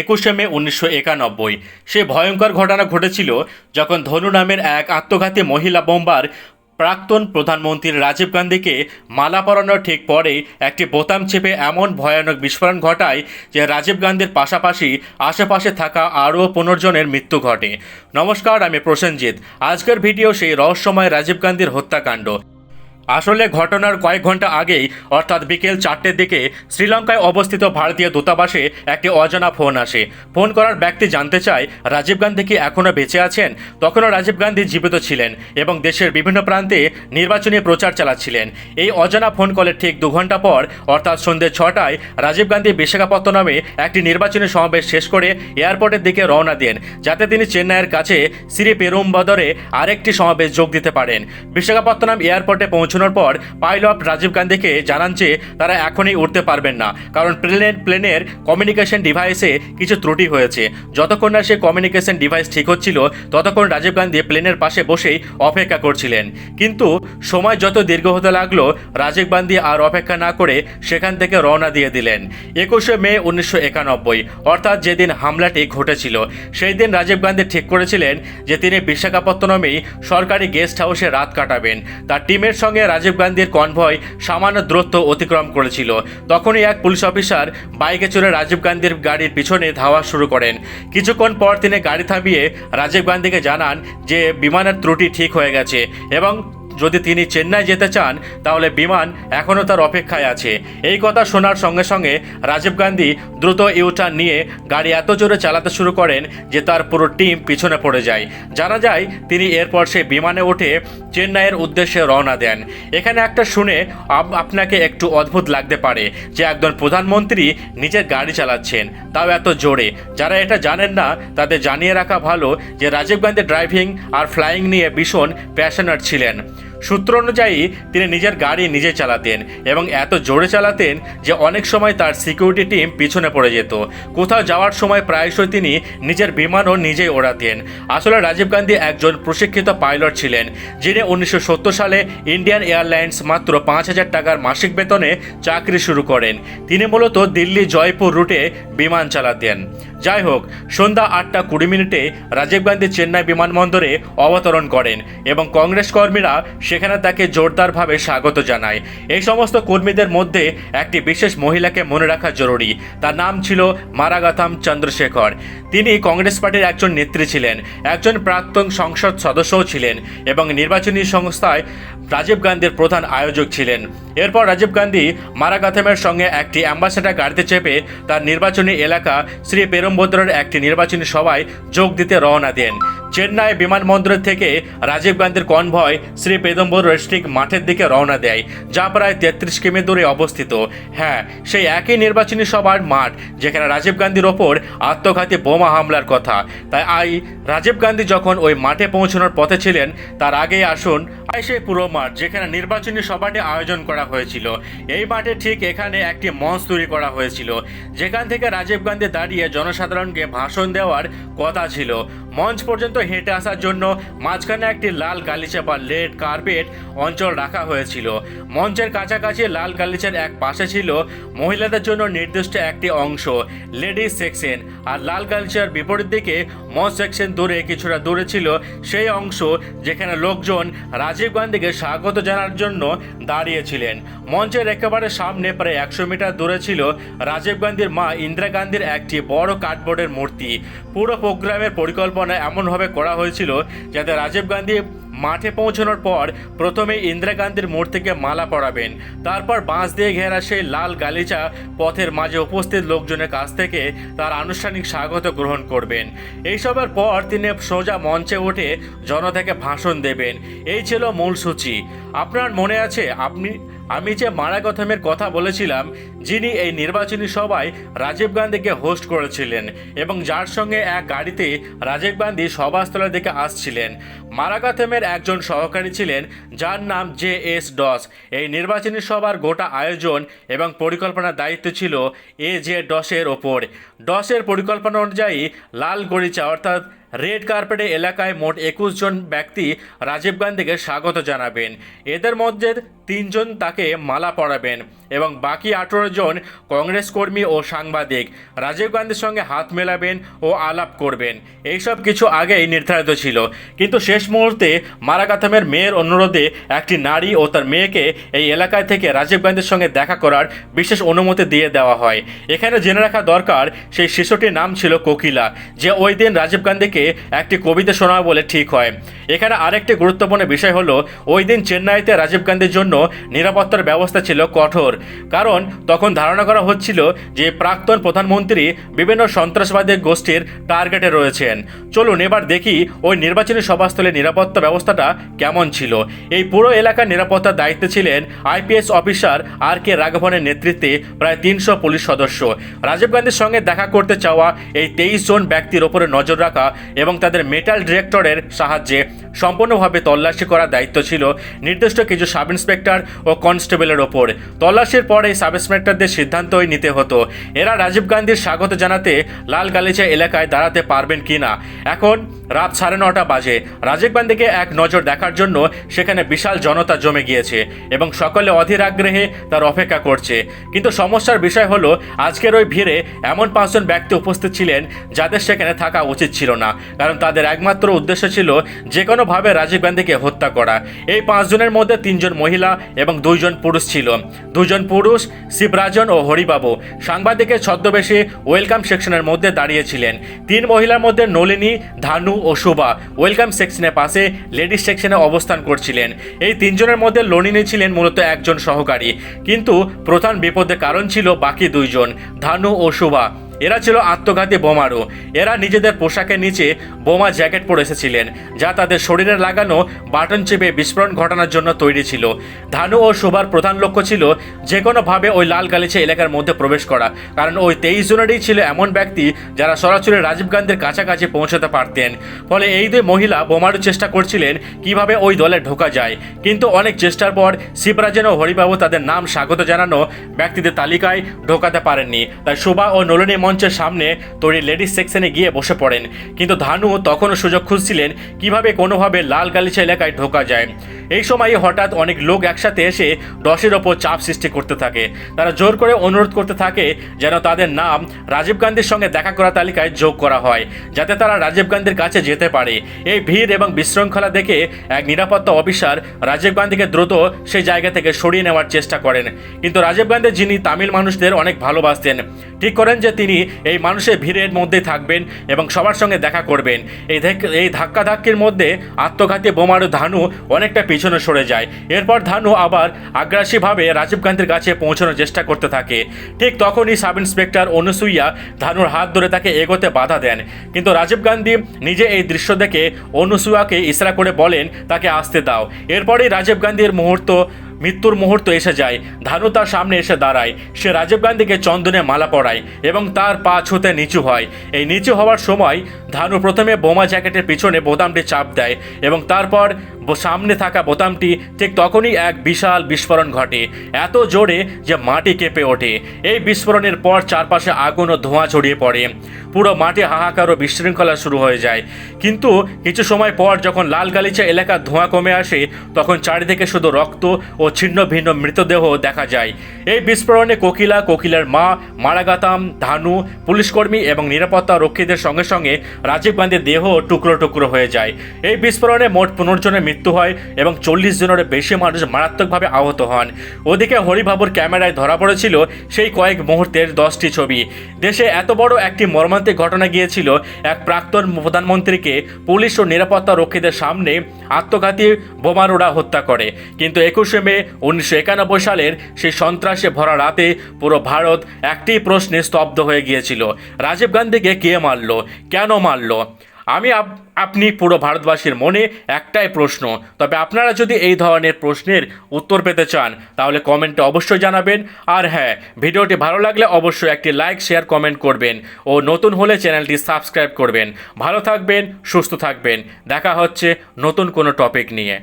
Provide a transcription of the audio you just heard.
একুশে মে উনিশশো একানব্বই। সে ভয়ঙ্কর ঘটনা ঘটেছিল যখন ধনু নামের এক আত্মঘাতী মহিলা বোম্বার প্রাক্তন প্রধানমন্ত্রী রাজীব গান্ধীকে মালা পরানোর ঠিক পরেই একটি বোতাম চেপে এমন ভয়ানক বিস্ফোরণ ঘটায় যে রাজীব গান্ধীর পাশাপাশি আশেপাশে থাকা আরও পনেরো জনের মৃত্যু ঘটে। নমস্কার, আমি প্রসেনজিৎ। আজকের ভিডিও সেই রহস্যময় রাজীব গান্ধীর হত্যাকাণ্ড। আসলে ঘটনার কয়েক ঘণ্টা আগেই, অর্থাৎ বিকেল চারটের দিকে, শ্রীলঙ্কায় অবস্থিত ভারতীয় দূতাবাসে একটি অজানা ফোন আসে। ফোন করার ব্যক্তি জানতে চায়, রাজীব গান্ধী কি এখনও বেঁচে আছেন? তখনও রাজীব গান্ধী জীবিত ছিলেন এবং দেশের বিভিন্ন প্রান্তে নির্বাচনী প্রচার চালাচ্ছিলেন। এই অজানা ফোন কলের ঠিক দু ঘণ্টা পর, অর্থাৎ সন্ধ্যে ছটায়, রাজীব গান্ধী বিশাখাপত্তনমে একটি নির্বাচনী সমাবেশ শেষ করে এয়ারপোর্টের দিকে রওনা দেন, যাতে তিনি চেন্নাইয়ের কাছে শ্রী পেরুম্বদরে আরেকটি সমাবেশ যোগ দিতে পারেন। বিশাখাপত্তনম এয়ারপোর্টে পৌঁছানোর পর পাইলট রাজীব গান্ধীকে জানান যে তারা এখনই উঠতে পারবেন না, কারণ প্লেনের প্লেনের কমিউনিকেশন ডিভাইসে কিছু ত্রুটি হয়েছে। যতক্ষণ না সে কমিউনিকেশন ডিভাইস ঠিক হচ্ছিল, ততক্ষণ রাজীব গান্ধী প্লেনের পাশে বসেই অপেক্ষা করছিলেন। কিন্তু সময় যত দীর্ঘ হতে লাগল, রাজীব গান্ধী আর অপেক্ষা না করে সেখান থেকে রওনা দিয়ে দিলেন। একুশে মে উনিশশো একানব্বই, অর্থাৎ যেদিন হামলাটি ঘটেছিল, সেই দিন রাজীব গান্ধী ঠিক করেছিলেন যে তিনি বিশাখাপত্তনমেই সরকারি গেস্ট হাউসে রাত কাটাবেন। তার টিমের সঙ্গে রাজীব গান্ধীর কনভয় সামান্য দূরত্ব অতিক্রম করেছিল। তখনই এক পুলিশ অফিসার বাইকে চড়ে রাজীব গান্ধীর গাড়ির পিছনে ধাওয়া শুরু করেন। কিছুক্ষণ পর তিনি গাড়ি থামিয়ে রাজীব গান্ধীকে জানান যে বিমানের ত্রুটি ঠিক হয়ে গেছে এবং যদি তিনি চেন্নাই যেতে চান, তাহলে বিমান এখনও তার অপেক্ষায় আছে। এই কথা শোনার সঙ্গে সঙ্গে রাজীব গান্ধী দ্রুত ইউটার্ন নিয়ে গাড়ি এত জোরে চালাতে শুরু করেন যে তার পুরো টিম পিছনে পড়ে যায়। জানা যায়, তিনি এরপর সেই বিমানে উঠে চেন্নাইয়ের উদ্দেশ্যে রওনা দেন। এখানে একটা শুনে আপনাকে একটু অদ্ভুত লাগতে পারে যে একজন প্রধানমন্ত্রী নিজের গাড়ি চালাচ্ছেন, তাও এত জোরে। যারা এটা জানেন না, তাদের জানিয়ে রাখা ভালো যে রাজীব গান্ধী ড্রাইভিং আর ফ্লাইং নিয়ে ভীষণ প্যাশনেট ছিলেন। সূত্র অনুযায়ী, তিনি নিজের গাড়ি নিজে চালাতেন এবং এত জোরে চালাতেন যে অনেক সময় তার সিকিউরিটি টিম পিছনে পড়ে যেত। কোথাও যাওয়ার সময় প্রায়শই তিনি নিজের বিমানও নিজেই ওড়াতেন। আসলে রাজীব গান্ধী একজন প্রশিক্ষিত পাইলট ছিলেন, যিনি উনিশশো সত্তর সালে ইন্ডিয়ান এয়ারলাইন্স মাত্র পাঁচ হাজার টাকার মাসিক বেতনে চাকরি শুরু করেন। তিনি মূলত দিল্লি জয়পুর রুটে বিমান চালাতেন। যাই হোক সন্ধ্যা আটটা কুড়ি মিনিটে রাজীব গান্ধী চেন্নাই বিমানবন্দরে অবতরণ করেন এবং কংগ্রেস কর্মীরা সেখানে তাকে জোরদারভাবে স্বাগত জানায়। এই সমস্ত কর্মীদের মধ্যে একটি বিশেষ মহিলাকে মনে রাখা জরুরি। তার নাম ছিল মারাগাথাম চন্দ্রশেখর। তিনি কংগ্রেস পার্টির একজন নেত্রী ছিলেন, একজন প্রাক্তন সংসদ সদস্যও ছিলেন এবং নির্বাচনী সংস্থায় রাজীব গান্ধীর প্রধান আয়োজক ছিলেন। এরপর রাজীব গান্ধী মারাগাথামের সঙ্গে একটি অ্যাম্বাসেডার গাড়িতে চেপে তার নির্বাচনী এলাকা শ্রী পেরম্বদ্রের একটি নির্বাচনী সভায় যোগ দিতে রওনা দেন। চেন্নাই বিমানবন্দর থেকে রাজীব গান্ধীর কনভয় শ্রী পেদম্বর রেস্ট্রিক মাঠের দিকে রওনা দেয়, যা প্রায় তেত্রিশ কিমি দূরে অবস্থিত। হ্যাঁ সেই একই নির্বাচনী সভার মাঠ, যেখানে রাজীব গান্ধীর ওপর আত্মঘাতী বোমা হামলার কথা। তাই আই, রাজীব গান্ধী যখন ওই মাঠে পৌঁছানোর পথে ছিলেন, তার আগেই আসুন আই সেই পুরো মাঠ, যেখানে নির্বাচনী সভাটি আয়োজন করা হয়েছিল। এই মাঠে ঠিক এখানে একটি মঞ্চ তৈরি করা হয়েছিল, যেখান থেকে রাজীব গান্ধী দাঁড়িয়ে জনসাধারণকে ভাষণ দেওয়ার কথা ছিল। মঞ্চ পর্যন্ত হেঁটে আসার জন্য মাঝখানে একটি লাল গালিচা বা রেড কার্পেট অঞ্চল রাখা হয়েছিল। মঞ্চের কাছাকাছি লাল গালিচার এক পাশে ছিল মহিলাদের জন্য নির্দিষ্ট একটি অংশ লেডিস সেকশন। আর লাল গালিচার বিপরীত দিকে মঞ্চ সেকশন দূরে কিছুটা দূরে ছিল সেই অংশ যেখানে লোকজন রাজীব গান্ধীকে স্বাগত জানার জন্য দাঁড়িয়েছিলেন। মঞ্চের একেবারে সামনে প্রায় একশো মিটার দূরে ছিল রাজীব গান্ধীর মা ইন্দিরা গান্ধীর একটি বড় কার্ডবোর্ডের মূর্তি। পুরো প্রোগ্রামের পরিকল্পনা এমনভাবে করা হয়েছিল যাতে রাজীব গান্ধী মাঠে পৌঁছানোর পর প্রথমে ইন্দিরা গান্ধীর মূর্তিকে মালা পরাবেন। তারপর বাঁশ দিয়ে ঘেরা সেই লাল গালিচা পথের মাঝে উপস্থিত লোকজনের কাছ থেকে তার আনুষ্ঠানিক স্বাগত গ্রহণ করবেন। এইসবের পর তিনি সোজা মঞ্চে উঠে জনতাকে ভাষণ দেবেন। এই ছিল মূল সূচি। আপনার মনে আছে আপনি আমি যে মারাগথমের কথা বলেছিলাম, যিনি এই নির্বাচনী সভায় রাজীব গান্ধীকে হোস্ট করেছিলেন এবং যার সঙ্গে এক গাড়িতে রাজীব গান্ধী সভাস্থলের দিকে আসছিলেন। মারাগাথমের একজন সহকারী ছিলেন, যার নাম জে এস ডস। এই নির্বাচনী সভার গোটা আয়োজন এবং পরিকল্পনার দায়িত্ব ছিল এ জে ডসের ওপর। ডসের পরিকল্পনা অনুযায়ী লাল গড়িচা, অর্থাৎ রেড কার্পেটে এলাকায় মোট একুশ জন ব্যক্তি রাজীব গান্ধীকে স্বাগত জানাবেন। এদের মধ্যে তিনজন তাকে মালা পরাবেন এবং বাকি আঠেরো জন কংগ্রেস কর্মী ও সাংবাদিক। রাজীব গান্ধীর সঙ্গে হাত মেলাবেন ও আলাপ করবেন। এইসব কিছু আগেই নির্ধারিত ছিল। কিন্তু শেষ মুহূর্তে মারাকাথামের মেয়ের অনুরোধে একটি নারী ও তার মেয়েকে এই এলাকায় থেকে রাজীব গান্ধীর সঙ্গে দেখা করার বিশেষ অনুমতি দিয়ে দেওয়া হয়। এখানে জেনে রাখা দরকার, সেই শিশুটির নাম ছিল কোকিলা, যে ওই দিন রাজীব গান্ধীকে একটি কবিতা শোনাবে বলে ঠিক হয়। এখানে আরেকটি গুরুত্বপূর্ণ বিষয় হলো, ওই দিন চেন্নাইতে রাজীব গান্ধীর জন্য নিরাপত্তার ব্যবস্থা ছিল কঠোর। কারণ তখন ধারণা করা হচ্ছিল যে প্রাক্তন প্রধানমন্ত্রী বিভিন্ন সন্ত্রাসবাদী গোষ্ঠীর টার্গেটে রয়েছেন। চলুন এবার দেখি ওই নির্বাচনী সভাস্থলে নিরাপত্তা ব্যবস্থাটা কেমন ছিল। এই পুরো এলাকার নিরাপত্তার দায়িত্বে ছিলেন আইপিএস অফিসার আর কে রাঘবনের নেতৃত্বে প্রায় তিনশো পুলিশ সদস্য। রাজীব গান্ধীর সঙ্গে দেখা করতে চাওয়া এই তেইশ জন ব্যক্তির ওপরে নজর রাখা এবং তাদের মেটাল ডিরেক্টরের সাহায্যে সম্পূর্ণভাবে তল্লাশি করার দায়িত্ব ছিল। নির্দিষ্ট কিছু সাব ইন্সপেক্টর ও কনস্টেবলের ওপর। তল্লাশির পরে সাব ইন্সপেক্টরদের সিদ্ধান্তই নিতে হতো। এরা রাজীব গান্ধীর স্বাগত জানাতে লাল গালিচা এলাকায় দাঁড়াতে পারবেন কি না? এখন রাত সাড়ে নটা বাজে। রাজীব গান্ধীকে এক নজর দেখার জন্য সেখানে বিশাল জনতা জমে গিয়েছে এবং সকলে অধীর আগ্রহে তার অপেক্ষা করছে। কিন্তু সমস্যার বিষয় হলো, আজকের ওই ভিড়ে এমন পাঁচজন ব্যক্তি উপস্থিত ছিলেন যাদের সেখানে থাকা উচিত ছিল না। কারণ তাদের একমাত্র উদ্দেশ্য ছিল যে কোনোভাবে রাজীব গান্ধীকে হত্যা করা। এই পাঁচজনের মধ্যে তিনজন মহিলা এবং দুইজন পুরুষ ছিল। দুজন পুরুষ, শিবরাজন ও হরিবাবু। সাংবাদিকের ছদ্মবেশে ওয়েলকাম সেকশনের মধ্যে দাঁড়িয়েছিলেন। তিন মহিলার মধ্যে নলিনী, ধানু ও শুভা ওয়েলকাম সেকশনের পাশে লেডিস সেকশনে অবস্থান করছিলেন। এই তিনজনের মধ্যে লনিনী ছিলেন মূলত একজন সহকারী। কিন্তু প্রধান বিপদের কারণ ছিল বাকি দুইজন, ধানু ও শুভা। এরা ছিল আত্মঘাতী বোমারু। এরা নিজেদের পোশাকের নিচে বোমা জ্যাকেট পরে এসেছিলেন, যা তাদের শরীরে লাগানো বাটন চেপে বিস্ফোরণ ঘটানোর জন্য তৈরি ছিল। ধানু ও শোভার প্রধান লক্ষ্য ছিল যে কোনোভাবে ওই লাল গালিচা এলাকার মধ্যে প্রবেশ করা, কারণ ওই তেইশ জনেরই ছিল এমন ব্যক্তি যারা সরাসরি রাজীব গান্ধীর কাছাকাছি পৌঁছাতে পারতেন। ফলে এই দুই মহিলা বোমারুর চেষ্টা করছিলেন কীভাবে ওই দলে ঢোকা যায়। কিন্তু অনেক চেষ্টার পর শিবরাজেন ও হরিবাবু তাদের নাম স্বাগত জানানো ব্যক্তিদের তালিকায় ঢোকাতে পারেননি। তাই শোভা ও নলিনী মঞ্চের সামনে তৈরি লেডিস সেকশনে গিয়ে বসে পড়েন। কিন্তু ধানু তখনও সুযোগ খুঁজছিলেন কীভাবে কোনোভাবে লাল গালিচা এলাকায় ঢোকা যায়। এই সময় হঠাৎ অনেক লোক একসাথে এসে দশের ওপর চাপ সৃষ্টি করতে থাকে। তারা জোর করে অনুরোধ করতে থাকে যেন তাদের নাম রাজীব গান্ধীর সঙ্গে দেখা করা তালিকায় যোগ করা হয়, যাতে তারা রাজীব গান্ধীর কাছে যেতে পারে। এই ভিড় এবং বিশৃঙ্খলা দেখে এক নিরাপত্তা অফিসার রাজীব গান্ধীকে দ্রুত সেই জায়গা থেকে সরিয়ে নেওয়ার চেষ্টা করেন। কিন্তু রাজীব গান্ধী যিনি তামিল মানুষদের অনেক ভালোবাসতেন, ঠিক করেন যে তিনি এই মানুষের ভিড়ের মধ্যে থাকবেন এবং সবার সঙ্গে দেখা করবেন। এই এই ধাক্কাধাক্কির মধ্যে আত্মঘাতী বোমারু ধানু অনেকটা পিছনে সরে যায়। এরপর ধানু আবার আগ্রাসীভাবে রাজীব গান্ধীর কাছে পৌঁছানোর চেষ্টা করতে থাকে। ঠিক তখনই সাব ইন্সপেক্টর অনুসুইয়া ধানুর হাত ধরে তাকে এগোতে বাধা দেন। কিন্তু রাজীব গান্ধী নিজে এই দৃশ্য দেখে অনুসুয়াকে ইশরা করে বলেন, তাকে আসতে দাও। এরপরেই রাজীব গান্ধীর মুহূর্ত মৃত্যুর মুহূর্ত এসে যায়, ধানু তার সামনে এসে দাঁড়ায়। সে রাজীব গান্ধীকে চন্দনে মালা পরায় এবং তার পা ছুতে নিচু হয়। এই নিচু হওয়ার সময় ধানু প্রথমে বোমা জ্যাকেটের পিছনে বোতামটি চাপ দেয় এবং তারপর সামনে থাকা বোতামটি ঠিক তখনই এক বিশাল বিস্ফোরণ ঘটে। এত জোরে যে মাটি কেঁপে ওঠে। এই বিস্ফোরণের পর চারপাশে আগুন ও ধোঁয়া ছড়িয়ে পড়ে। পুরো মাটি হাহাকার ও বিশৃঙ্খলা শুরু হয়ে যায়। কিন্তু কিছু সময় পর যখন লাল গালিচা এলাকার ধোঁয়া কমে আসে, তখন চারিদিকে শুধু রক্ত ও ছিন্ন ভিন্ন মৃতদেহ দেখা যায়। এই বিস্ফোরণে কোকিলা, কোকিলার মা, মারাগাতাম, ধানু, পুলিশকর্মী এবং নিরাপত্তা রক্ষীদের সঙ্গে সঙ্গে রাজীব গান্ধীর দেহ টুকরো টুকরো হয়ে যায়। এই বিস্ফোরণে মোট পনেরো জনের মৃত্যু হয় এবং চল্লিশ জনের বেশি মানুষ মারাত্মকভাবে আহত হন। ওদিকে হরিবাবুর ক্যামেরায় ধরা পড়েছিল সেই কয়েক মুহূর্তের দশটি ছবি। দেশে এত বড় একটি মর্মান্তিক ঘটনা গিয়েছিল, এক প্রাক্তন প্রধানমন্ত্রীকে পুলিশ ও নিরাপত্তা রক্ষীদের সামনে আত্মঘাতী বোমারুরা হত্যা করে। কিন্তু একুশে মে উনিশশো একানব্বই সালের সেই সন্ত্রাসে ভরা রাতে পুরো ভারত একটি প্রশ্নে স্তব্ধ হয়ে গিয়েছিল। রাজীব গান্ধীকে কে মারল? কেন মারল? আমি আপ- আপনি পুরো ভারতবাসীর মনে একটাই প্রশ্ন, তবে আপনারা যদি এই ধরনের প্রশ্নের উত্তর পেতে চান, তাহলে কমেন্টে অবশ্যই জানাবেন। আর হ্যাঁ ভিডিওটি ভালো লাগলে অবশ্যই একটি লাইক শেয়ার কমেন্ট করবেন ও নতুন হলে চ্যানেলটি সাবস্ক্রাইব করবেন। ভালো থাকবেন, সুস্থ থাকবেন। দেখা হচ্ছে নতুন কোনো টপিক নিয়ে।